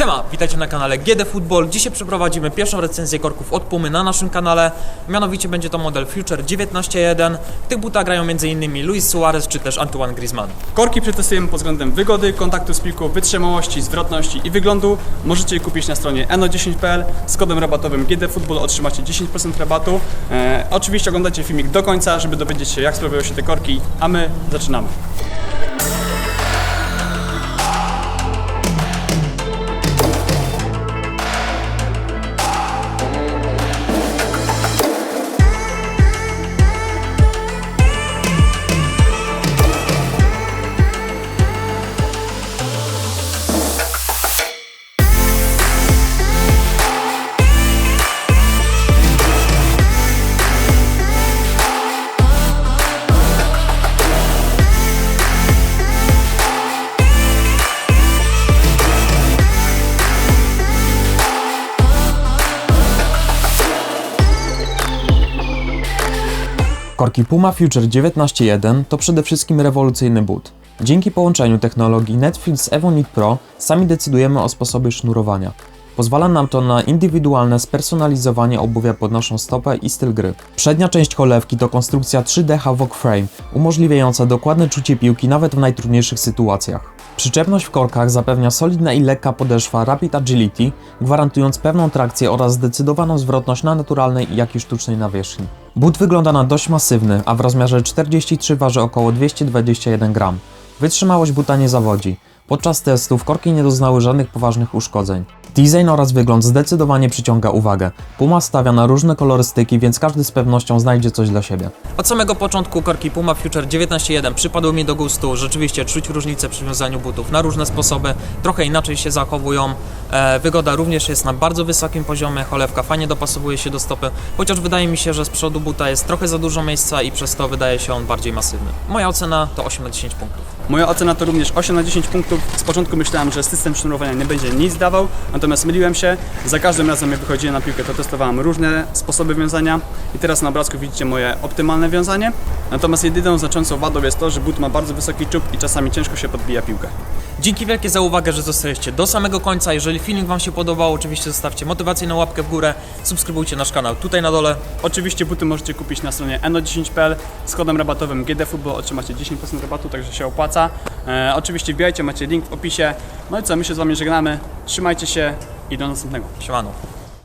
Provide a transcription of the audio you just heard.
Siema, witajcie na kanale GD Football. Dzisiaj przeprowadzimy pierwszą recenzję korków od Pumy na naszym kanale. Mianowicie będzie to model Future 19.1. W tych butach grają m.in. Luis Suarez czy też Antoine Griezmann. Korki przetestujemy pod względem wygody, kontaktu z piłką, wytrzymałości, zwrotności i wyglądu. Możecie je kupić na stronie eno10.pl. Z kodem rabatowym GDFootball otrzymacie 10% rabatu. E, oczywiście oglądacie filmik do końca, żeby dowiedzieć się jak sprawują się te korki, a my zaczynamy. Korki Puma Future 19.1 to przede wszystkim rewolucyjny but. Dzięki połączeniu technologii Netflix z Evonit Pro sami decydujemy o sposobie sznurowania. Pozwala nam to na indywidualne spersonalizowanie obuwia pod naszą stopę i styl gry. Przednia część cholewki to konstrukcja 3D Havoc Frame, umożliwiająca dokładne czucie piłki nawet w najtrudniejszych sytuacjach. Przyczepność w korkach zapewnia solidna i lekka podeszwa Rapid Agility, gwarantując pewną trakcję oraz zdecydowaną zwrotność na naturalnej jak i sztucznej nawierzchni. But wygląda na dość masywny, a w rozmiarze 43 waży około 221 gram. Wytrzymałość buta nie zawodzi. Podczas testów korki nie doznały żadnych poważnych uszkodzeń. Design oraz wygląd zdecydowanie przyciąga uwagę. Puma stawia na różne kolorystyki, więc każdy z pewnością znajdzie coś dla siebie. Od samego początku korki Puma Future 19.1 przypadły mi do gustu. Rzeczywiście czuć różnicę przy wiązaniu butów na różne sposoby. Trochę inaczej się zachowują. E, wygoda również jest na bardzo wysokim poziomie. Cholewka fajnie dopasowuje się do stopy. Chociaż wydaje mi się, że z przodu buta jest trochę za dużo miejsca i przez to wydaje się on bardziej masywny. Moja ocena to 8 na 10 punktów. Moja ocena to również 8 na 10 punktów. Z początku myślałem, że system sznurowania nie będzie nic dawał, natomiast myliłem się. Za każdym razem jak wychodziłem na piłkę, to testowałem różne sposoby wiązania i teraz na obrazku widzicie moje optymalne wiązanie. Natomiast jedyną znaczącą wadą jest to, że but ma bardzo wysoki czub i czasami ciężko się podbija piłkę. Dzięki wielkie za uwagę, że zostaliście do samego końca. Jeżeli filmik Wam się podobał, oczywiście zostawcie motywacyjną łapkę w górę, subskrybujcie nasz kanał tutaj na dole. Oczywiście buty możecie kupić na stronie eno10.pl z kodem rabatowym GDFootball otrzymacie 10% rabatu, także się opłaca. E, oczywiście wbijajcie, macie link w opisie. No i co, my się z Wami żegnamy. Trzymajcie się i do następnego. Siemano.